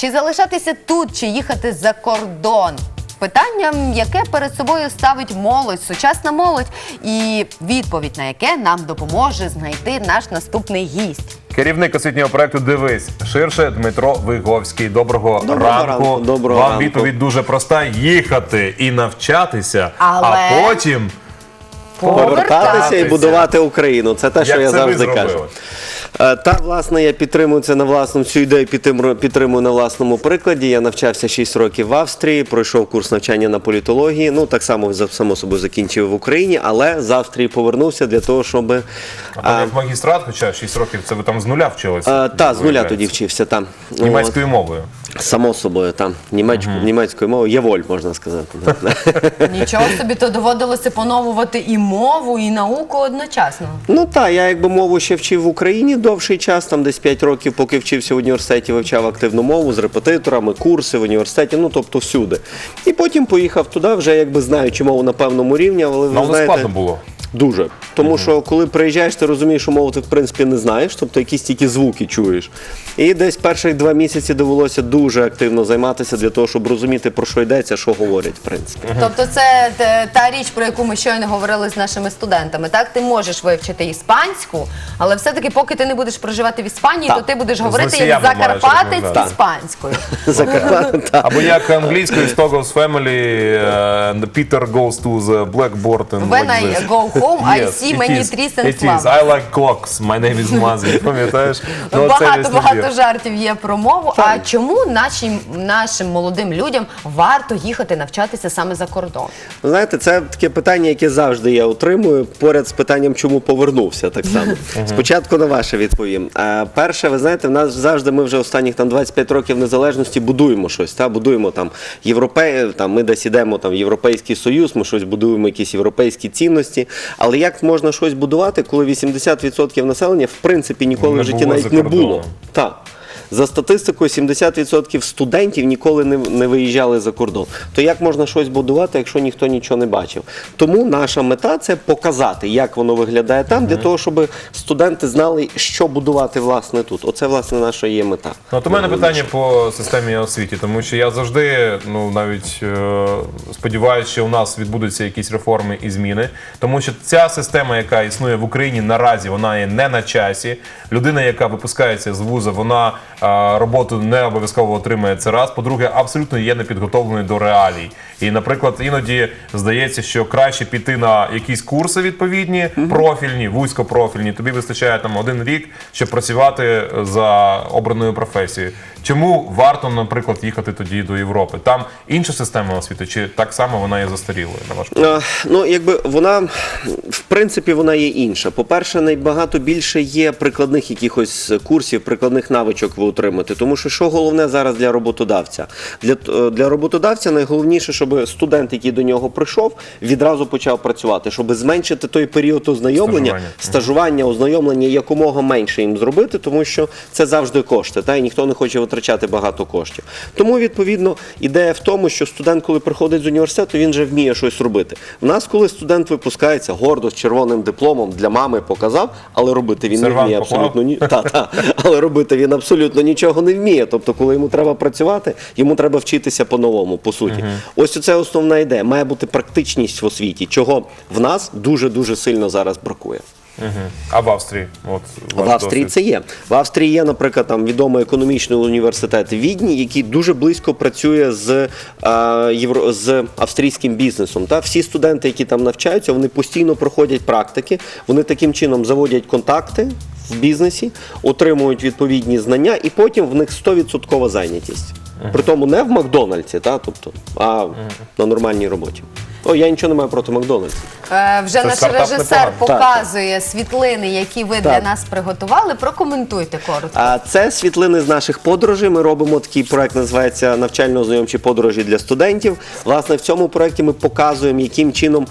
Чи залишатися тут, чи їхати за кордон? Питання, яке перед собою ставить молодь, сучасна молодь, і відповідь на яке нам допоможе знайти наш наступний гість. Керівник освітнього проекту Дивись ширше Дмитро Виговський. Доброго, Доброго ранку. ранку, доброго Вам ранку. відповідь дуже проста: їхати і навчатися, Але- а потім Повертатися і будувати Україну. Це те, що як я це завжди ви кажу. зробили? Е, Та власне я підтримую це на власному цю ідею підтримую, на власному прикладі. Я навчався 6 років в Австрії, пройшов курс навчання на політології. Ну так само само собою закінчив в Україні, але з Австрії повернувся для того, щоб А там як магістрат, хоча 6 років, це ви там з нуля вчилися? е, та з нуля тоді вчився там Німецькою мовою. Само собою там німецьку, німецькою мовою. Є воль, можна сказати. Нічого собі, то доводилося поновувати і мову, і науку одночасно. Ну так, я якби мову ще вчив в Україні довший час, там десь 5 років, поки вчився в університеті, вивчав активну мову з репетиторами, курси в університеті, ну тобто всюди. І потім поїхав туди, вже якби знаючи мову на певному рівні, але ви Нам не знаєте, складно було. Дуже. Тому що коли приїжджаєш, ти розумієш, що мову ти в принципі не знаєш, тобто якісь тільки звуки чуєш. І десь перших два місяці довелося дуже активно займатися для того, щоб розуміти, про що йдеться, що говорять, в принципі. Тобто, це те- та річ, про яку ми щойно говорили з нашими студентами. Так, ти можеш вивчити іспанську, але все-таки, поки ти не будеш проживати в Іспанії, Так. то ти будеш говорити як росіянами маєш закарпатець розмовляти. іспанською. Закарпаття, так. Або як англійською з Toggles Family, е, Peter goes to the blackboard and When like I this. go home, I see it many is. trees and It is. flowers. I like clocks. My name is Muzzy. Пам'ятаєш? Ну, це багато весь багато набір. жартів є про мову. А чому нашим нашим молодим людям варто їхати навчатися саме за кордон? Ви Знаєте, це таке питання, яке завжди я отримую поряд з питанням, чому повернувся. Так само спочатку на ваше відповім. Е, Перше, ви знаєте, в нас завжди ми вже останніх там 25 років незалежності будуємо щось. Та будуємо там європей, там ми десь ідемо там в європейський союз, ми щось будуємо, якісь європейські цінності. Але як можна щось будувати, коли 80% населення в принципі ніколи в житті навіть не було. Так. За статистикою, 70% студентів ніколи не, не виїжджали за кордон. То як можна щось будувати, якщо ніхто нічого не бачив? Тому наша мета це показати, як воно виглядає там, для того, щоб студенти знали, що будувати власне тут. Оце власне наша є мета. Ну, от у мене питання по системі освіті, тому що я завжди, ну навіть е, сподіваюся, що у нас відбудуться якісь реформи і зміни, тому що ця система, яка існує в Україні наразі, вона є не на часі. Людина, яка випускається з вуза, вона роботу не обов'язково отримає це раз. По-друге, абсолютно є непідготовленою до реалій. І, наприклад, іноді здається, що краще піти на якісь курси відповідні, профільні, вузькопрофільні. Тобі вистачає там один рік, щоб працювати за обраною професією. Чому варто, наприклад, їхати тоді до Європи? Там інша система освіти, чи так само вона є застарілою, на ваш погляд? Е, Ну, якби вона в принципі вона є інша. По-перше, найбагато більше є прикладних якихось курсів, прикладних навичок ви отримати. Тому що що головне зараз для роботодавця? Для, е, для роботодавця найголовніше, щоб студент, який до нього прийшов, відразу почав працювати, щоб зменшити той період ознайомлення, Стажування. стажування, ознайомлення якомога менше їм зробити, тому що це завжди кошти, та і ніхто не хоче витрачати багато коштів. Тому відповідно ідея в тому, що студент, коли приходить з університету, він вже вміє щось робити. В нас, коли студент випускається гордо з червоним дипломом для мами показав, але робити він Сервант не вміє поклав? абсолютно ні. Та, та. Але робити він абсолютно нічого не вміє. Тобто, коли йому треба працювати, йому треба вчитися по-новому, по суті. Ось це основна ідея. Має бути практичність в освіті, чого в нас дуже дуже сильно зараз бракує. Мгм. А в Австрії? От, В Австрії досвід. це є. В Австрії є, наприклад, там відомий економічний університет в Відні, який дуже близько працює з, е, євро, з австрійським бізнесом. Та всі студенти, які там навчаються, вони постійно проходять практики. Вони таким чином заводять контакти в бізнесі, отримують відповідні знання, і потім в них 100% зайнятість. Притому не в Макдональдсі, та, тобто, а на нормальній роботі. О, я нічого не маю проти Макдональдсу. Е, вже Це наш стартап режисер непогано. показує світлини, які ви для Так. нас приготували. Прокоментуйте коротко. А це світлини з наших подорожей. Ми робимо такий проект, називається навчально-ознайомчі подорожі для студентів. Власне, в цьому проекті ми показуємо, яким чином.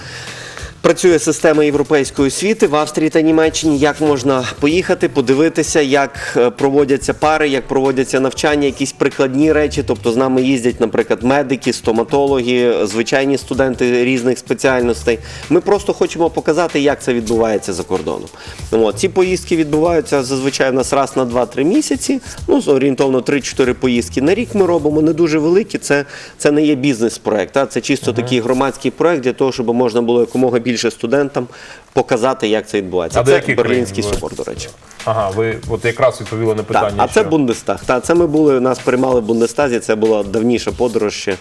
Працює система європейської освіти в Австрії та Німеччині, як можна поїхати, подивитися, як е, проводяться пари, як проводяться навчання, якісь прикладні речі. Тобто з нами їздять, наприклад, медики, стоматологи, звичайні студенти різних спеціальностей. Ми просто хочемо показати, як це відбувається за кордоном. От, ці поїздки відбуваються зазвичай у нас раз на 2-3 місяці. Ну, орієнтовно 3-4 поїздки на рік ми робимо. Не дуже великі. Це, це не є бізнес-проект, а це чисто такий громадський проект для того, щоб можна було якомога більше студентам показати, як це відбувається. А це яких Берлінський країн собор, до речі. Ага, ви от якраз відповіли на питання. Так, а це що- Бундестаг. Та, це ми були, нас приймали в Бундестазі, це була давніша подорож ще.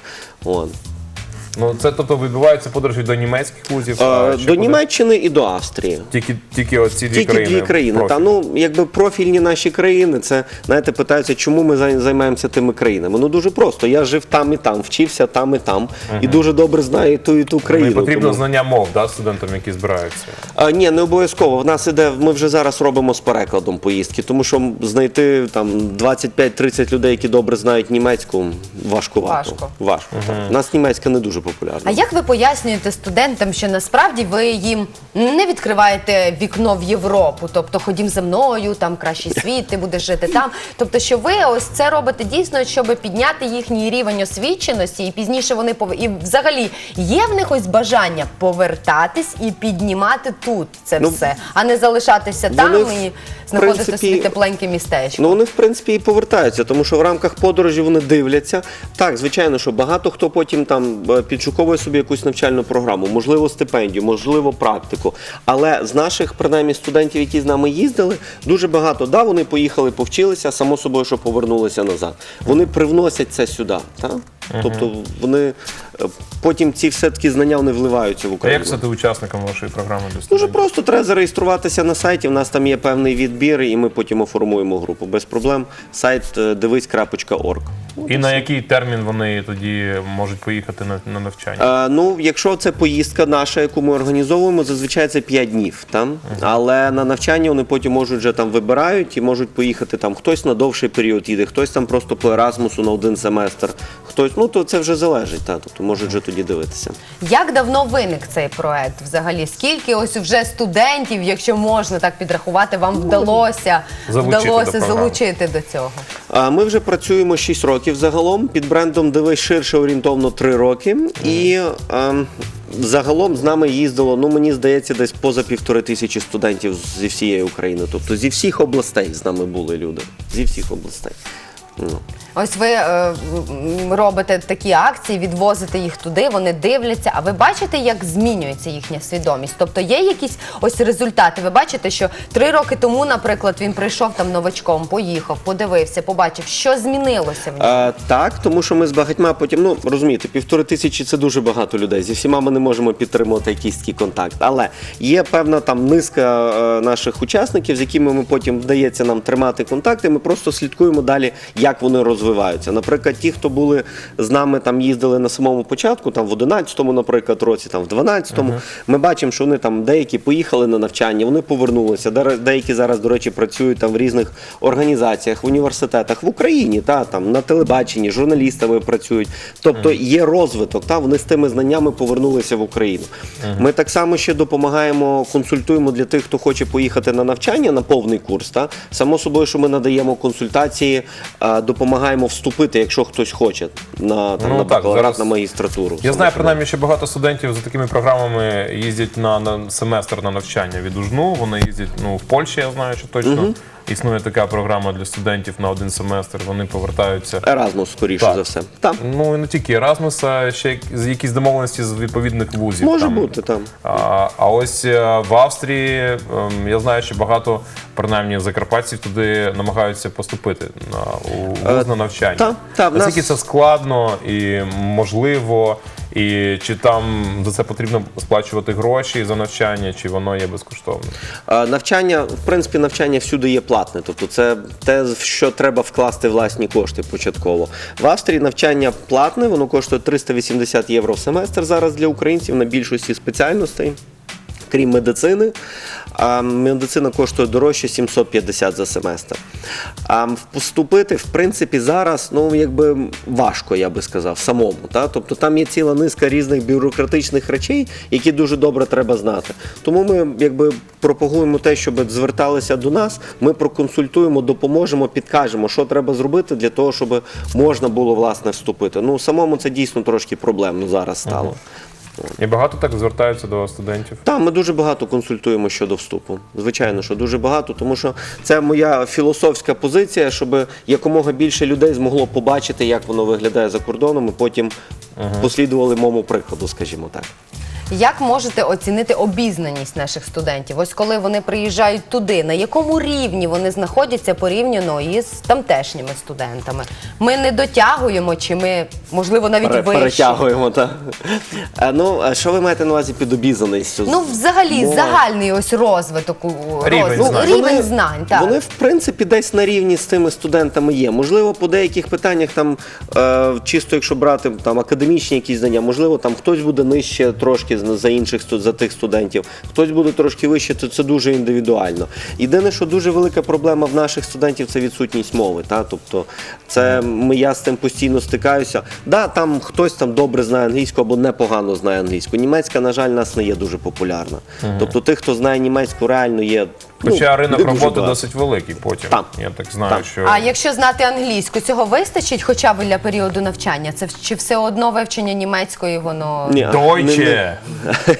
Ну, це тобто відбуваються подорожі до німецьких вузів. Е, ще до куди? Німеччини і до Австрії. Тільки, тільки оці дві Тільки країни. дві країни. Та профіль. ну якби профільні наші країни, це знаєте, питаються, чому ми зай- займаємося тими країнами. Ну дуже просто. Я жив там і там, вчився там і там, і дуже добре знаю і ту і ту Ну, і країну. потрібно тому- знання мов да, студентам, які збираються. А, ні, не обов'язково. В нас іде, ми вже зараз робимо з перекладом поїздки, тому що знайти там 25-30 людей, які добре знають німецьку, важкувато. Важко. Важко. так. У нас німецька не дуже популярна. А як ви пояснюєте студентам, що насправді ви їм не відкриваєте вікно в Європу? Тобто ходім за мною, там кращий світ, ти будеш жити там. Тобто, що ви ось це робите дійсно, щоб підняти їхній рівень освіченості, і пізніше вони пов... і взагалі є в них ось бажання повертатись і піднімати тут це Ну, все, а не залишатися там вони в і знаходити принципі, собі тепленьке містечко. Ну вони в принципі і повертаються, тому що в рамках подорожі вони дивляться. Так, звичайно, що багато хто потім там е, підшуковує собі якусь навчальну програму, можливо, стипендію, можливо, практику. Але з наших принаймні студентів, які з нами їздили, дуже багато да, вони поїхали, повчилися, само собою, що повернулися назад. Вони привносять це сюди. Так? Тобто вони потім ці все таки знання вони вливаються в А Україну. як стати учасником вашої програми для Дуже студентів? просто треба зареєструватися на сайті. У нас там є певний відбір, і ми потім оформуємо групу. Без проблем. Сайт е, дивись.орг. І на який термін вони тоді можуть поїхати на, на навчання? Е, ну, якщо це поїздка наша, яку ми організовуємо, зазвичай це 5 днів. Там. Але на навчання вони потім можуть вже там вибирають і можуть поїхати там. Хтось на довший період їде, хтось там просто по Ерасмусу на один семестр, хтось, ну то це вже залежить. Та, тобто можуть вже тоді дивитися. Як давно виник цей проект взагалі? Скільки ось вже студентів, якщо можна так підрахувати, вам вдалося, Залучити вдалося до залучити до цього? А Ми вже працюємо 6 років загалом. Під брендом Дивись ширше орієнтовно 3 роки. І ем, загалом з нами їздило, ну мені здається, десь поза півтори тисячі студентів зі всієї України. Тобто зі всіх областей з нами були люди. Зі всіх областей. Ось ви е, робите такі акції, відвозите їх туди, вони дивляться. А ви бачите, як змінюється їхня свідомість? Тобто є якісь ось результати. Ви бачите, що три роки тому, наприклад, він прийшов там новачком, поїхав, подивився, побачив, що змінилося в ньому. А, так, тому що ми з багатьма потім, ну розумієте, півтори тисячі це дуже багато людей. Зі всіма ми не можемо підтримувати якийсь такий контакт. Але є певна там низка е, наших учасників, з якими ми потім вдається нам тримати контакти. Ми просто слідкуємо далі, як вони розвиваються. Наприклад, ті, хто були з нами там їздили на самому початку, там в 11-му, наприклад, році, там в 12-му, ми бачимо, що вони там деякі поїхали на навчання, вони повернулися. Деякі зараз, до речі, працюють там в різних організаціях, в університетах в Україні, та там на телебаченні, журналістами працюють. Тобто є розвиток, та вони з тими знаннями повернулися в Україну. Ми так само ще допомагаємо, консультуємо для тих, хто хоче поїхати на навчання на повний курс. Та само собою, що ми надаємо консультації, а, допомагаємо вступити, якщо хтось хоче на там Ну, на так, бакалаврат, зараз- на магістратуру. Я знаю, принаймні, що багато студентів за такими програмами їздять на, на семестр на навчання від УЖНУ. Вони їздять ну, в Польщі, я знаю, що точно існує така програма для студентів на один семестр. Вони повертаються. Еразмус, скоріше Так. за все. Там Ну і не тільки Еразмуса, ще як- з якісь домовленості з відповідних вузів. може там. бути там. А, а ось е, в Австрії ем, я знаю, що багато принаймні закарпатців туди намагаються поступити на у вуз на навчання. та, та, в нас- Наскільки це складно і можливо, і чи там за це потрібно сплачувати гроші за навчання, чи воно є безкоштовним? Навчання, в принципі, навчання всюди є платне. Тобто це те, в що треба вкласти власні кошти початково. В Австрії навчання платне, воно коштує 380 євро в семестр зараз для українців на більшості спеціальностей. Крім медицини. А медицина коштує дорожче 750 за семестр. А вступити, в принципі, зараз ну якби важко, я би сказав, самому. Та? Тобто там є ціла низка різних бюрократичних речей, які дуже добре треба знати. Тому ми якби пропагуємо те, щоб зверталися до нас. Ми проконсультуємо, допоможемо, підкажемо, що треба зробити для того, щоб можна було власне вступити. Ну самому це дійсно трошки проблемно зараз стало. І багато так звертаються до студентів. Так, ми дуже багато консультуємо щодо вступу. Звичайно, що дуже багато, тому що це моя філософська позиція, щоб якомога більше людей змогло побачити, як воно виглядає за кордоном, і потім послідували моєму прикладу, скажімо так. Як можете оцінити обізнаність наших студентів? Ось коли вони приїжджають туди, на якому рівні вони знаходяться порівняно із тамтешніми студентами? Ми не дотягуємо, чи ми можливо навіть Пере- вище? перетягуємо, так. Е, Ну, а що ви маєте на увазі під обізнаністю? Ну, взагалі, загальний ось розвиток у- Рівень розвиток. знань. рівень Вони- знань. Так. Вони, в принципі, десь на рівні з тими студентами є. Можливо, по деяких питаннях, там, е, чисто якщо брати там, академічні якісь знання, можливо, там хтось буде нижче трошки за інших за тих студентів, хтось буде трошки вище, то це дуже індивідуально. Єдине, що дуже велика проблема в наших студентів це відсутність мови. Та? Тобто, це ми, я з цим постійно стикаюся. Да, там хтось там добре знає англійську або непогано знає англійську. Німецька, на жаль, нас не є дуже популярна. Тобто, тих, хто знає німецьку, реально є. Ну, Хоча ринок роботи багато. досить великий потім. Так. Я так знаю, Так. що А якщо знати англійську, цього вистачить хоча б для періоду навчання? Це чи все одно вивчення німецької воно Ні, не- не-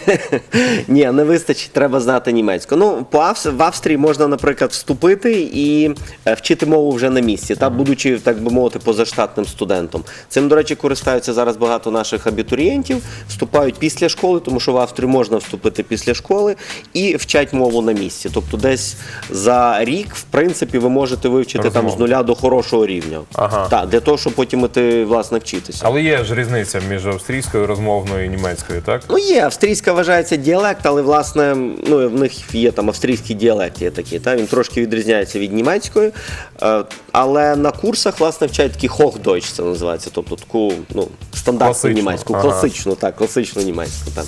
Ні, не вистачить, треба знати німецьку. Ну, по Авс- в Австрії можна, наприклад, вступити і е, вчити мову вже на місці, та будучи, так би мовити, позаштатним студентом. Цим, до речі, користаються зараз багато наших абітурієнтів, вступають після школи, тому що в Австрію можна вступити після школи і вчать мову на місці. Тобто, десь за рік, в принципі, ви можете вивчити там з нуля до хорошого рівня. Ага. Так, для того, щоб потім іти, власне, вчитися. Але є ж різниця між австрійською розмовною і німецькою, так? Ну, є, австрійська вважається діалект, але власне ну, в них є там австрійський діалект, є такий. Та? Він трошки відрізняється від німецької. Е, але на курсах власне вчать такий Hochdeutsch, це називається, тобто таку ну, стандартну Класичну, німецьку, ага. класичну, так, класичну німецьку. Так.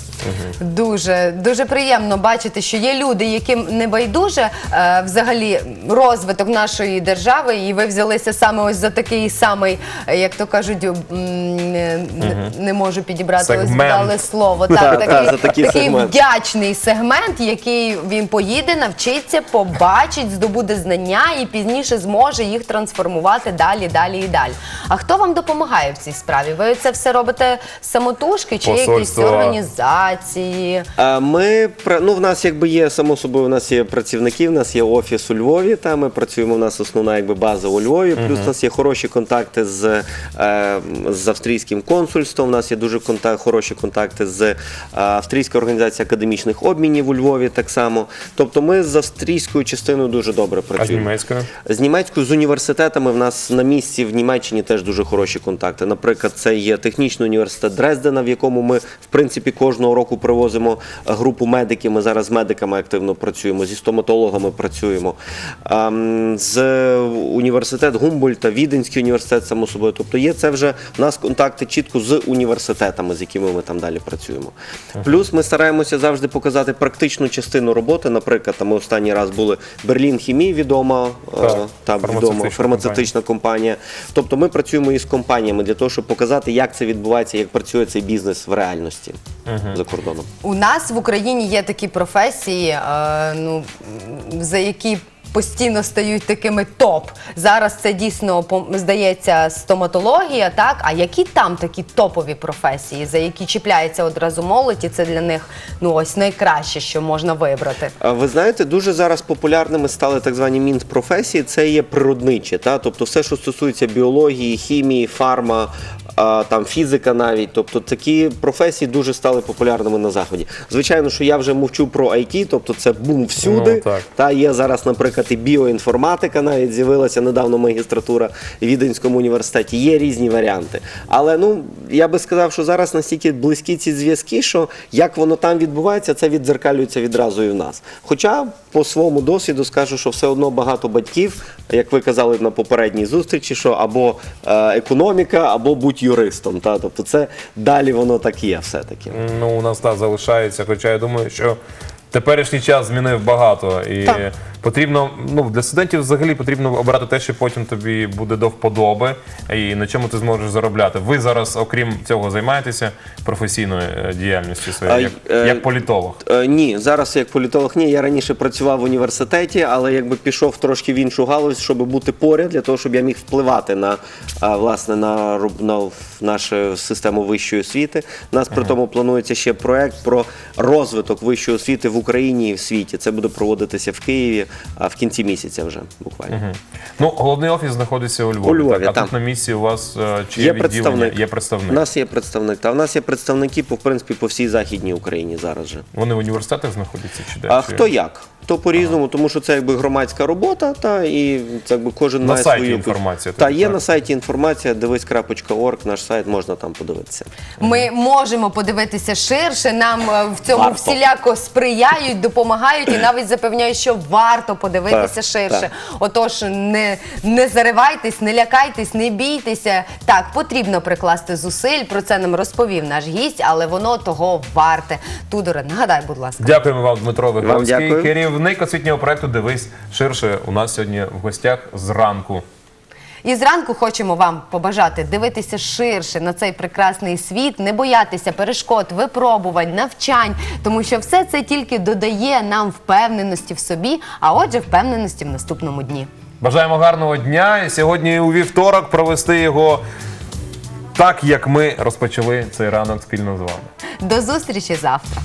Дуже дуже приємно бачити, що є люди, яким не байдуже е, взагалі розвиток нашої держави, і ви взялися саме ось за такий самий, е, як то кажуть, м, не, не можу підібрати ось Сегмент. вдале слово. Так, Так, так, такий, за такий такий сегмент. вдячний сегмент, який він поїде, навчиться, побачить, здобуде знання і пізніше зможе їх трансформувати далі, далі і далі. А хто вам допомагає в цій справі? Ви це все робите самотужки чи якісь Посольство. організації? Е, Ми пра- ну, в нас якби є само собою, у нас є працівники, в нас є офіс у Львові. Та ми працюємо. У нас основна якби база у Львові. Плюс у нас є хороші контакти з, е, з австрійським консульством. У нас є дуже контак, хороші контакти з е, австрійською організацією академічних обмінів у Львові. Так само. Тобто, ми з австрійською частиною дуже добре А з працюємо. німецькою? З німецькою з університетами в нас на місці в Німеччині теж дуже хороші контакти. Наприклад, це є технічний університет Дрездена, в якому ми в принципі кожного року привозимо е, групу медиків. Ми зараз з медиками активно працюємо, зі стоматологами працюємо. Ем, З університет Гумбольта, Віденський університет, само собою. Тобто є це вже в нас контакти чітко з університетами, з якими ми там далі працюємо. Плюс ми стараємося завжди показати практичну частину роботи. Наприклад, там ми останній раз були Берлін Хімії відома е, Так, та відома фармацевтична компанія. Тобто ми працюємо із компаніями для того, щоб показати, як це відбувається, як працює цей бізнес в реальності за кордоном. У нас в Україні є такі професії, е, ну, за які постійно стають такими топ. Зараз це дійсно здається стоматологія, так? А які там такі топові професії, за які чіпляється одразу молодь, і це для них ну ось найкраще, що можна вибрати. Ви знаєте, дуже зараз популярними стали так звані мінт-професії. Це є природничі, та тобто все, що стосується біології, хімії, фарма, а, там фізика навіть. Тобто такі професії дуже стали популярними на заході. Звичайно, що я вже мовчу про IT, тобто це бум всюди. Ну, так. Та є зараз, наприклад, і біоінформатика навіть з'явилася недавно магістратура в Віденському університеті. Є різні варіанти. Але ну я би сказав, що зараз настільки близькі ці зв'язки, що як воно там відбувається, це віддзеркалюється відразу і в нас. Хоча по своєму досвіду скажу, що все одно багато батьків, як ви казали на попередній зустрічі, що або е, економіка, або будь юристом. Та тобто це далі воно так є, все таки. Ну, у нас так залишається, хоча я думаю, що теперішній час змінив багато. І Так. Потрібно, ну, для студентів взагалі потрібно обирати те, що потім тобі буде до вподоби і на чому ти зможеш заробляти. Ви зараз, окрім цього, займаєтеся професійною е, діяльністю своєю, як, е, як політолог. Е, Ні, зараз як політолог ні. Я раніше працював в університеті, але якби пішов трошки в іншу галузь, щоб бути поряд, для того, щоб я міг впливати на власне на, на нашу систему вищої освіти. У нас при тому планується ще проект про розвиток вищої освіти в Україні і в світі. Це буде проводитися в Києві а в кінці місяця вже буквально. Ну, головний офіс знаходиться у Львові. У Львові, так? А там. тут на місці у вас е, чи Є є відділення? представник. Є представник. У нас є представник. Та у нас є представники по в принципі по всій західній Україні зараз же. Вони в університетах знаходяться чи де? А Чи- хто як? То по-різному, тому що це якби громадська робота, та і це якби кожен На має сайті свою інформація, Та є так? на сайті інформація, дивись.орг, наш сайт, можна там подивитися. Ми можемо подивитися ширше. Нам е, в цьому Варто. всіляко сприяють, допомагають і навіть запевняють, що варто подивитися Так, ширше. так. Отож, не, не заривайтесь, не лякайтесь, не бійтеся. Так, потрібно прикласти зусиль. Про це нам розповів наш гість, але воно того варте. Тудоре, нагадай, будь ласка. Дякуємо вам, Дмитро Виговський, дякую. Керівник освітнього проекту Дивись ширше. У нас сьогодні в гостях зранку. І зранку хочемо вам побажати дивитися ширше на цей прекрасний світ, не боятися перешкод, випробувань, навчань, тому що все це тільки додає нам впевненості в собі, а отже, впевненості в наступному дні. Бажаємо гарного дня і сьогодні у вівторок провести його так, як ми розпочали цей ранок спільно з вами. До зустрічі завтра.